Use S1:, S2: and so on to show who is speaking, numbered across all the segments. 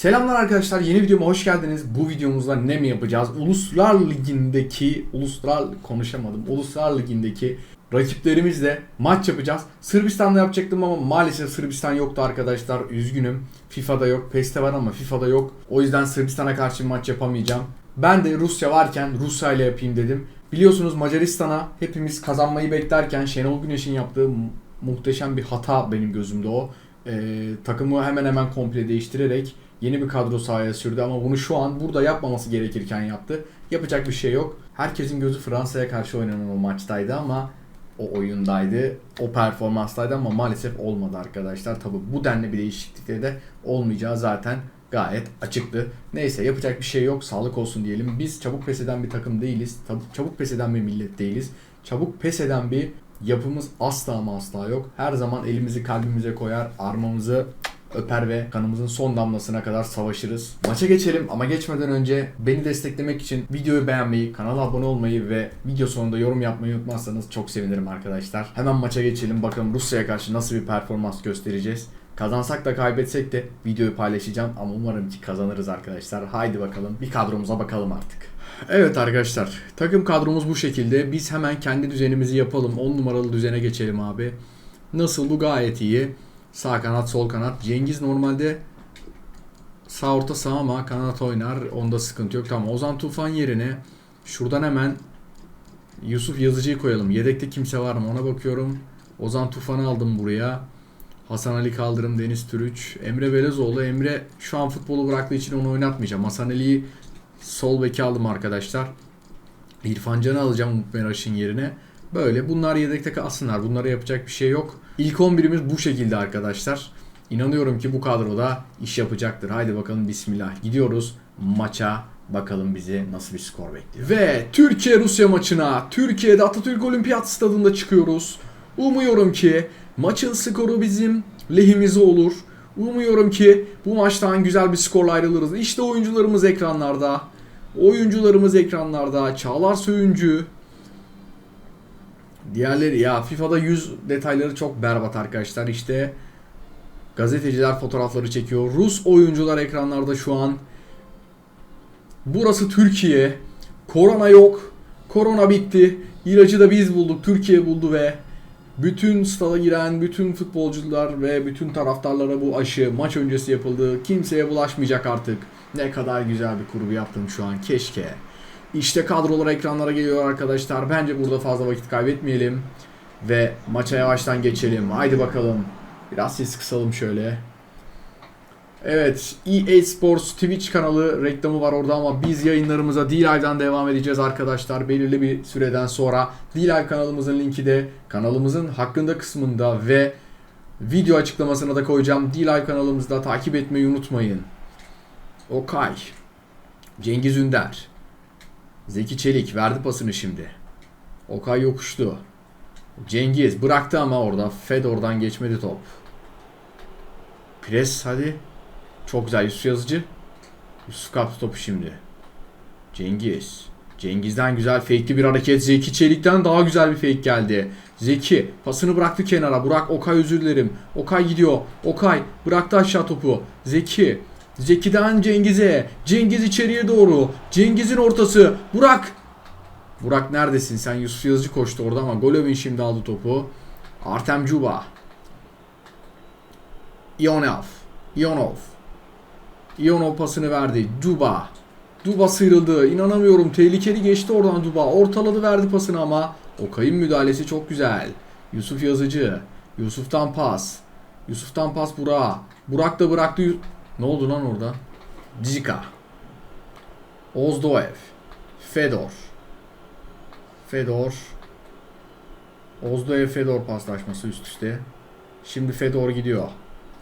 S1: Selamlar arkadaşlar yeni videoma hoş geldiniz. Bu videomuzda ne mi yapacağız? Uluslar Ligi'ndeki, uluslar konuşamadım. Uluslar Ligi'ndeki rakiplerimizle maç yapacağız. Sırbistan'da yapacaktım ama maalesef Sırbistan yoktu arkadaşlar. Üzgünüm. FIFA'da yok. PES'te var ama FIFA'da yok. O yüzden Sırbistan'a karşı bir maç yapamayacağım. Ben de Rusya varken Rusya ile yapayım dedim. Biliyorsunuz Macaristan'a hepimiz kazanmayı beklerken Şenol Güneş'in yaptığı mu- muhteşem bir hata benim gözümde o. Ee, takımı hemen hemen komple değiştirerek yeni bir kadro sahaya sürdü ama bunu şu an burada yapmaması gerekirken yaptı. Yapacak bir şey yok. Herkesin gözü Fransa'ya karşı oynanan o maçtaydı ama o oyundaydı, o performanstaydı ama maalesef olmadı arkadaşlar. Tabi bu denli bir değişiklikleri de olmayacağı zaten gayet açıktı. Neyse yapacak bir şey yok. Sağlık olsun diyelim. Biz çabuk pes eden bir takım değiliz. Tab- Çabuk pes eden bir millet değiliz. Çabuk pes eden bir yapımız asla ama asla yok. Her zaman elimizi kalbimize koyar, armamızı öper ve kanımızın son damlasına kadar savaşırız. Maça geçelim ama geçmeden önce beni desteklemek için videoyu beğenmeyi, kanala abone olmayı ve video sonunda yorum yapmayı unutmazsanız çok sevinirim arkadaşlar. Hemen maça geçelim. Bakalım Rusya'ya karşı nasıl bir performans göstereceğiz. Kazansak da kaybetsek de videoyu paylaşacağım ama umarım ki kazanırız arkadaşlar. Haydi bakalım bir kadromuza bakalım artık. Evet arkadaşlar takım kadromuz bu şekilde. Biz hemen kendi düzenimizi yapalım. 10 numaralı düzene geçelim abi. Nasıl bu gayet iyi. Sağ kanat sol kanat. Cengiz normalde sağ orta sağ ama kanat oynar. Onda sıkıntı yok. Tamam Ozan Tufan yerine şuradan hemen Yusuf Yazıcı'yı koyalım. Yedekte kimse var mı ona bakıyorum. Ozan Tufan'ı aldım buraya. Hasan Ali Kaldırım, Deniz Türüç, Emre Belezoğlu. Emre şu an futbolu bıraktığı için onu oynatmayacağım. Hasan Ali'yi sol beki aldım arkadaşlar. İrfan Can'ı alacağım Umut Meraş'ın yerine. Böyle bunlar yedekte kalsınlar. Bunlara yapacak bir şey yok. İlk 11'imiz bu şekilde arkadaşlar. İnanıyorum ki bu kadroda iş yapacaktır. Haydi bakalım bismillah. Gidiyoruz maça. Bakalım bizi nasıl bir skor bekliyor. Ve Türkiye-Rusya maçına Türkiye'de Atatürk Olimpiyat Stadında çıkıyoruz. Umuyorum ki maçın skoru bizim lehimize olur. Umuyorum ki bu maçtan güzel bir skorla ayrılırız. İşte oyuncularımız ekranlarda. Oyuncularımız ekranlarda. Çağlar Söyüncü, Diğerleri ya FIFA'da yüz detayları çok berbat arkadaşlar. İşte gazeteciler fotoğrafları çekiyor. Rus oyuncular ekranlarda şu an. Burası Türkiye. Korona yok. Korona bitti. İlacı da biz bulduk. Türkiye buldu ve bütün stada giren bütün futbolcular ve bütün taraftarlara bu aşı maç öncesi yapıldı. Kimseye bulaşmayacak artık. Ne kadar güzel bir kurgu yaptım şu an. Keşke. İşte kadrolar ekranlara geliyor arkadaşlar. Bence burada fazla vakit kaybetmeyelim. Ve maça yavaştan geçelim. Haydi bakalım. Biraz ses kısalım şöyle. Evet, EA Sports Twitch kanalı reklamı var orada ama biz yayınlarımıza D-Live'dan devam edeceğiz arkadaşlar. Belirli bir süreden sonra D-Live kanalımızın linki de kanalımızın hakkında kısmında ve video açıklamasına da koyacağım. D-Live kanalımızda takip etmeyi unutmayın. Okay. Cengiz Ünder. Zeki Çelik verdi pasını şimdi. Okay yokuştu. Cengiz bıraktı ama orada. Fedor'dan geçmedi top. Pres hadi. Çok güzel Yusuf Yazıcı. Yusuf kaptı topu şimdi. Cengiz. Cengiz'den güzel fake'li bir hareket. Zeki Çelik'ten daha güzel bir fake geldi. Zeki pasını bıraktı kenara. Burak Okay özür dilerim. Okay gidiyor. Okay bıraktı aşağı topu. Zeki. Zeki'den Cengiz'e. Cengiz içeriye doğru. Cengiz'in ortası. Burak. Burak neredesin sen? Yusuf Yazıcı koştu orada ama Golovin şimdi aldı topu. Artem Cuba. Ionov. Ionov. Ionov pasını verdi. Duba. Duba sıyrıldı. İnanamıyorum. Tehlikeli geçti oradan Duba. Ortaladı verdi pasını ama Okay'ın müdahalesi çok güzel. Yusuf Yazıcı. Yusuf'tan pas. Yusuf'tan pas Burak'a. Burak da bıraktı. Ne oldu lan orada? Dzika. Ozdoev. Fedor. Fedor. Ozdoev Fedor paslaşması üst üste. Şimdi Fedor gidiyor.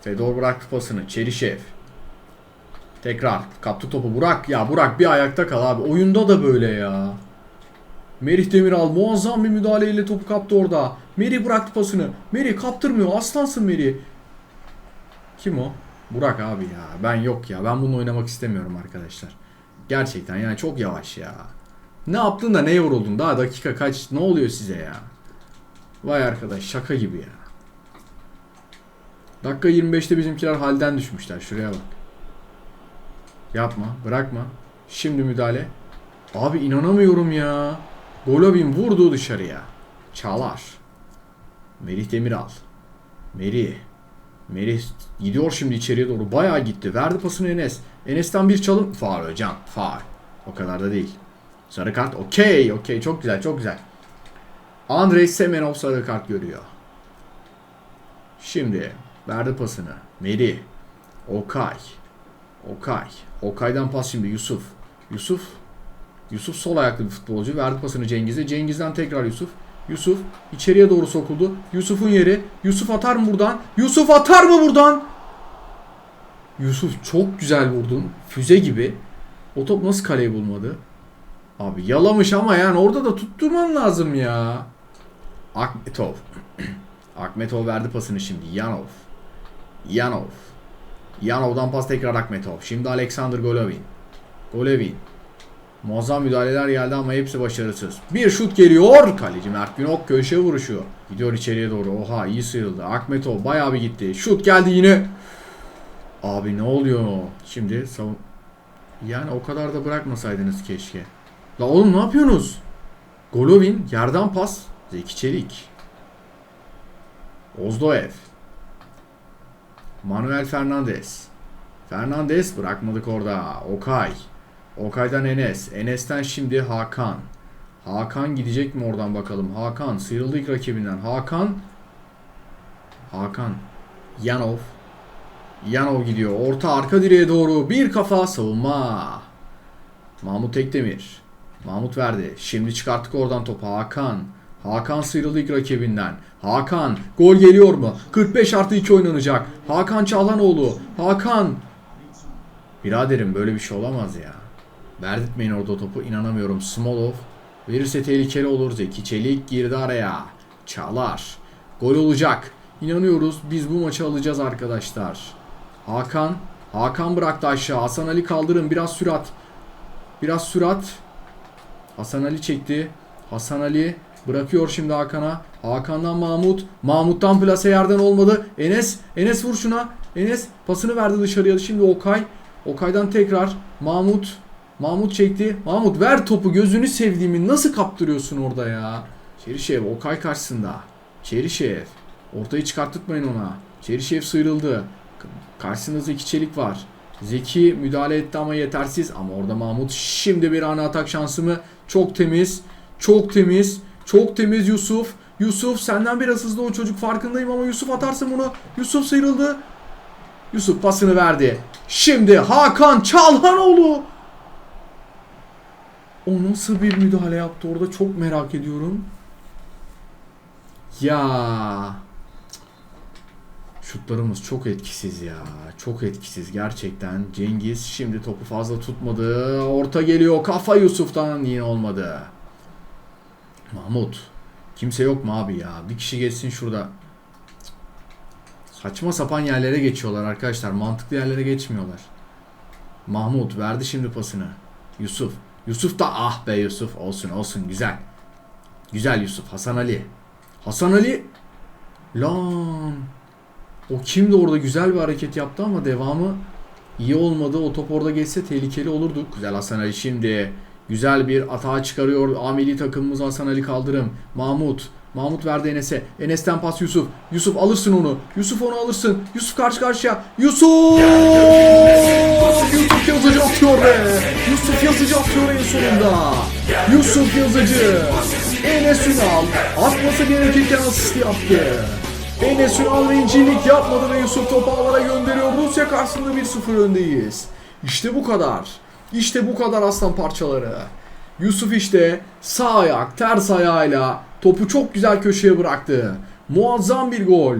S1: Fedor bıraktı pasını. Çerişev. Tekrar kaptı topu Burak. Ya Burak bir ayakta kal abi. Oyunda da böyle ya. Merih Demiral muazzam bir müdahaleyle topu kaptı orada. Merih bıraktı pasını. Merih kaptırmıyor. Aslansın Merih. Kim o? Burak abi ya. Ben yok ya. Ben bunu oynamak istemiyorum arkadaşlar. Gerçekten yani çok yavaş ya. Ne yaptın da neye vuruldun? Daha dakika kaç? Ne oluyor size ya? Vay arkadaş şaka gibi ya. Dakika 25'te bizimkiler halden düşmüşler. Şuraya bak. Yapma. Bırakma. Şimdi müdahale. Abi inanamıyorum ya. Golovin vurdu dışarıya. Çağlar. Merih Demiral. Merih. Merih gidiyor şimdi içeriye doğru. Bayağı gitti. Verdi pasını Enes. Enes'ten bir çalım. Faul hocam. Faul. O kadar da değil. Sarı kart. Okey. Okey. Çok güzel. Çok güzel. Andrei Semenov sarı kart görüyor. Şimdi verdi pasını. Meri. Okay. Okay. Okay'dan pas şimdi Yusuf. Yusuf. Yusuf sol ayaklı bir futbolcu. Verdi pasını Cengiz'e. Cengiz'den tekrar Yusuf. Yusuf içeriye doğru sokuldu. Yusuf'un yeri. Yusuf atar mı buradan? Yusuf atar mı buradan? Yusuf çok güzel vurdun. Füze gibi. O top nasıl kaleyi bulmadı? Abi yalamış ama yani orada da tutturman lazım ya. Akmetov. Akmetov verdi pasını şimdi. Yanov. Yanov. Yanov'dan pas tekrar Akmetov. Şimdi Alexander Golovin. Golovin. Muazzam müdahaleler geldi ama hepsi başarısız. Bir şut geliyor. Kaleci Mert Günok köşe vuruşu. Gidiyor içeriye doğru. Oha iyi sıyrıldı. Akmetov bayağı bir gitti. Şut geldi yine. Abi ne oluyor? Şimdi savun... Yani o kadar da bırakmasaydınız keşke. La oğlum ne yapıyorsunuz? Golovin yerden pas. Zeki Çelik. Ozdoev. Manuel Fernandez. Fernandez bırakmadık orada. Okay. Okay'dan Enes. Enes'ten şimdi Hakan. Hakan gidecek mi oradan bakalım. Hakan sıyrıldı ilk rakibinden. Hakan. Hakan. Yanov. Yanov gidiyor. Orta arka direğe doğru. Bir kafa savunma. Mahmut Tekdemir. Mahmut verdi. Şimdi çıkarttık oradan topu. Hakan. Hakan sıyrıldı ilk rakibinden. Hakan. Gol geliyor mu? 45 artı 2 oynanacak. Hakan Çağlanoğlu. Hakan. Biraderim böyle bir şey olamaz ya. Verdirtmeyin orada topu. inanamıyorum. Smolov. Verirse tehlikeli olur. Zeki Çelik girdi araya. Çağlar. Gol olacak. İnanıyoruz. Biz bu maçı alacağız arkadaşlar. Hakan. Hakan bıraktı aşağı. Hasan Ali kaldırın. Biraz sürat. Biraz sürat. Hasan Ali çekti. Hasan Ali bırakıyor şimdi Hakan'a. Hakan'dan Mahmut. Mahmut'tan plase yerden olmadı. Enes. Enes vur şuna. Enes pasını verdi dışarıya. Şimdi Okay. Okay'dan tekrar Mahmut. Mahmut çekti. Mahmut ver topu gözünü sevdiğimi nasıl kaptırıyorsun orada ya? Çerişev Okay karşısında. Çerişev. Ortayı çıkarttırmayın ona. Çerişev sıyrıldı. Karşısında Zeki Çelik var. Zeki müdahale etti ama yetersiz. Ama orada Mahmut şimdi bir ana atak şansı mı? Çok temiz. Çok temiz. Çok temiz Yusuf. Yusuf senden biraz hızlı o çocuk farkındayım ama Yusuf atarsın bunu. Yusuf sıyrıldı. Yusuf pasını verdi. Şimdi Hakan Çalhanoğlu. O nasıl bir müdahale yaptı orada çok merak ediyorum. Ya. Şutlarımız çok etkisiz ya. Çok etkisiz gerçekten. Cengiz şimdi topu fazla tutmadı. Orta geliyor. Kafa Yusuf'tan yine olmadı. Mahmut. Kimse yok mu abi ya? Bir kişi geçsin şurada. Saçma sapan yerlere geçiyorlar arkadaşlar. Mantıklı yerlere geçmiyorlar. Mahmut verdi şimdi pasını. Yusuf. Yusuf da ah be Yusuf. Olsun olsun güzel. Güzel Yusuf. Hasan Ali. Hasan Ali. Lan. O kimdi orada güzel bir hareket yaptı ama devamı iyi olmadı. O top orada geçse tehlikeli olurdu. Güzel Hasan Ali şimdi. Güzel bir atağa çıkarıyor. Ameli takımımız Hasan Ali Kaldırım. Mahmut. Mahmut verdi Enes'e. Enes'ten pas Yusuf. Yusuf alırsın onu. Yusuf onu alırsın. Yusuf karşı karşıya. Yusuf! Yusuf Yazıcı atıyor be. Yusuf Yazıcı atıyor en sonunda. Yusuf Yazıcı. Enes Ünal. Atması gerekirken asist yaptı. Enes Ünal bencillik yapmadı ve Yusuf topu havara gönderiyor. Rusya karşısında 1-0 öndeyiz. İşte bu kadar. İşte bu kadar aslan parçaları. Yusuf işte sağ ayak, ters ayağıyla topu çok güzel köşeye bıraktı. Muazzam bir gol.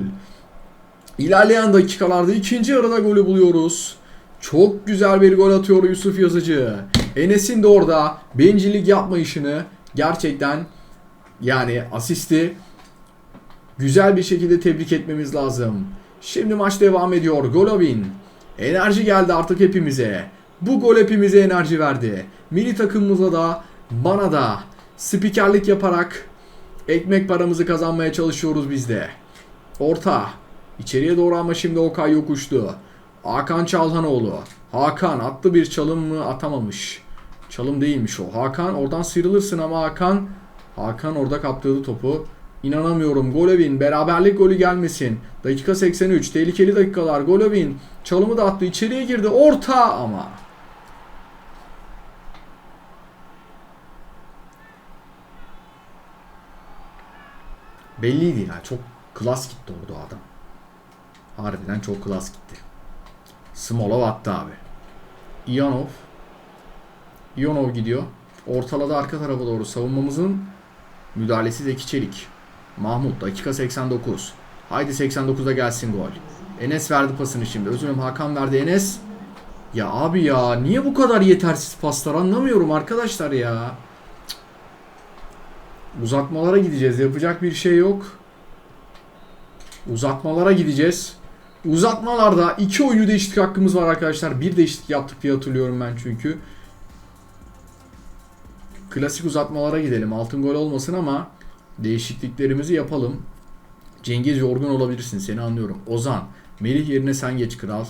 S1: İlerleyen dakikalarda ikinci yarıda golü buluyoruz. Çok güzel bir gol atıyor Yusuf Yazıcı. Enes'in de orada bencillik yapmayışını gerçekten yani asisti güzel bir şekilde tebrik etmemiz lazım. Şimdi maç devam ediyor. Golovin. Enerji geldi artık hepimize. Bu gol hepimize enerji verdi. Milli takımımıza da bana da spikerlik yaparak ekmek paramızı kazanmaya çalışıyoruz biz de. Orta. İçeriye doğru ama şimdi Okay yokuştu. Hakan Çalhanoğlu. Hakan attı bir çalım mı atamamış. Çalım değilmiş o. Hakan oradan sıyrılırsın ama Hakan Hakan orada kaptırdı topu. İnanamıyorum. Golovin beraberlik golü gelmesin. Dakika 83. Tehlikeli dakikalar. Golovin çalımı da attı. içeriye girdi. Orta ama. Belliydi ya. Çok klas gitti orada adam. Harbiden çok klas gitti. Smolov attı abi. Ionov. Ionov gidiyor. Ortaladı arka tarafa doğru. Savunmamızın müdahalesi Zeki Çelik. Mahmut dakika 89. Haydi 89'da gelsin gol. Enes verdi pasını şimdi. Özür dilerim Hakan verdi Enes. Ya abi ya niye bu kadar yetersiz paslar anlamıyorum arkadaşlar ya. Uzatmalara gideceğiz. Yapacak bir şey yok. Uzatmalara gideceğiz. Uzatmalarda iki oyuncu değişiklik hakkımız var arkadaşlar. Bir değişiklik yaptık diye hatırlıyorum ben çünkü. Klasik uzatmalara gidelim. Altın gol olmasın ama değişikliklerimizi yapalım. Cengiz yorgun olabilirsin seni anlıyorum. Ozan. Melih yerine sen geç kral.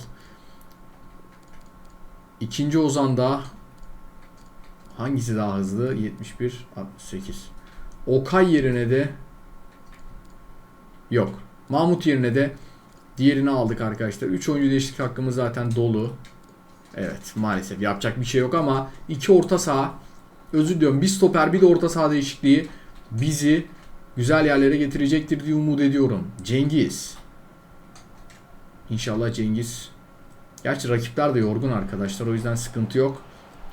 S1: İkinci Ozan da hangisi daha hızlı? 71 68. Okay yerine de yok. Mahmut yerine de diğerini aldık arkadaşlar. 3 oyuncu değişiklik hakkımız zaten dolu. Evet maalesef yapacak bir şey yok ama iki orta saha özür diliyorum bir stoper bir de orta saha değişikliği bizi güzel yerlere getirecektir diye umut ediyorum. Cengiz. İnşallah Cengiz. Gerçi rakipler de yorgun arkadaşlar o yüzden sıkıntı yok.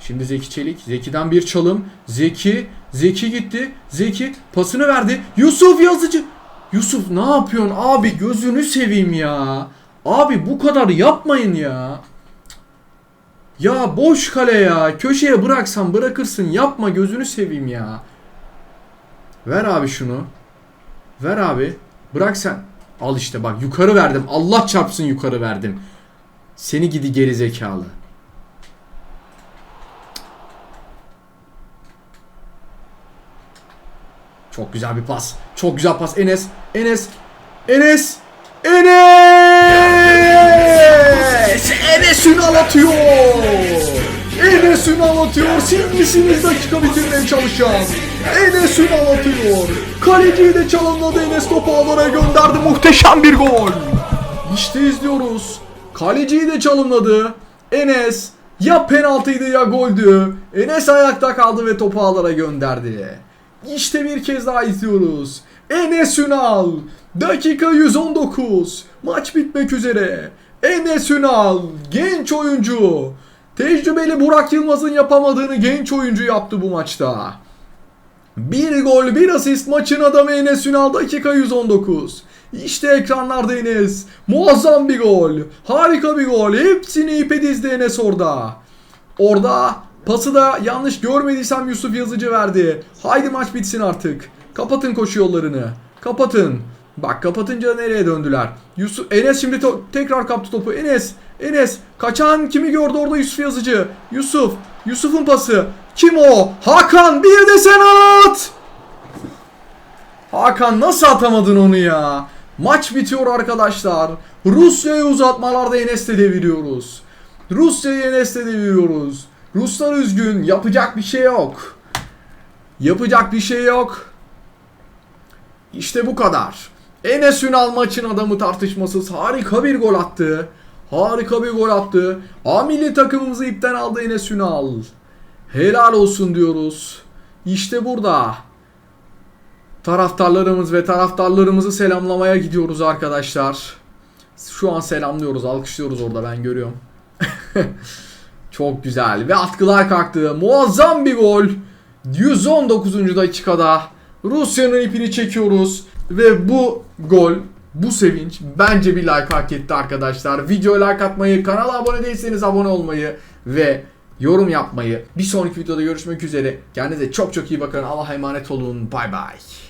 S1: Şimdi Zeki Çelik. Zeki'den bir çalım. Zeki. Zeki gitti. Zeki pasını verdi. Yusuf Yazıcı. Yusuf ne yapıyorsun abi gözünü seveyim ya. Abi bu kadar yapmayın ya. Ya boş kale ya. Köşeye bıraksan bırakırsın. Yapma gözünü seveyim ya. Ver abi şunu. Ver abi. Bırak sen. Al işte bak yukarı verdim. Allah çarpsın yukarı verdim. Seni gidi geri zekalı. Çok güzel bir pas. Çok güzel pas. Enes. Enes. Enes. Enes! Enes Ünal atıyor. Enes Ünal atıyor. Siz misiniz dakika bitirmeye çalışan? Enes Ünal atıyor. Kaleciyi de çalımladı. Enes topu ağlara gönderdi. Muhteşem bir gol. İşte izliyoruz. Kaleciyi de çalımladı. Enes ya penaltıydı ya goldü. Enes ayakta kaldı ve topu ağlara gönderdi. İşte bir kez daha izliyoruz. Enes Ünal. Dakika 119. Maç bitmek üzere. Enes Ünal. Genç oyuncu. Tecrübeli Burak Yılmaz'ın yapamadığını genç oyuncu yaptı bu maçta. Bir gol, bir asist maçın adamı Enes Ünal dakika 119. İşte ekranlarda Enes. Muazzam bir gol. Harika bir gol. Hepsini ipe dizdi Enes orada. Orada pası da yanlış görmediysem Yusuf Yazıcı verdi. Haydi maç bitsin artık. Kapatın koşu yollarını. Kapatın. Bak kapatınca nereye döndüler? Yusuf Enes şimdi to- tekrar kaptı topu. Enes, Enes kaçan kimi gördü orada Yusuf Yazıcı? Yusuf, Yusuf'un pası. Kim o? Hakan bir de sen at. Hakan nasıl atamadın onu ya? Maç bitiyor arkadaşlar. Rusya'yı uzatmalarda Enes'le deviriyoruz. Rusya'yı Enes'le deviriyoruz. Ruslar üzgün. Yapacak bir şey yok. Yapacak bir şey yok. İşte bu kadar. Enes Ünal maçın adamı tartışmasız harika bir gol attı. Harika bir gol attı. A milli takımımızı ipten aldı Enes Ünal. Helal olsun diyoruz. İşte burada. Taraftarlarımız ve taraftarlarımızı selamlamaya gidiyoruz arkadaşlar. Şu an selamlıyoruz, alkışlıyoruz orada ben görüyorum. Çok güzel ve atkılar kalktı. Muazzam bir gol. 119. dakikada Rusya'nın ipini çekiyoruz ve bu gol, bu sevinç bence bir like hak etti arkadaşlar. Videoya like atmayı, kanala abone değilseniz abone olmayı ve yorum yapmayı. Bir sonraki videoda görüşmek üzere. Kendinize çok çok iyi bakın. Allah'a emanet olun. Bay bay.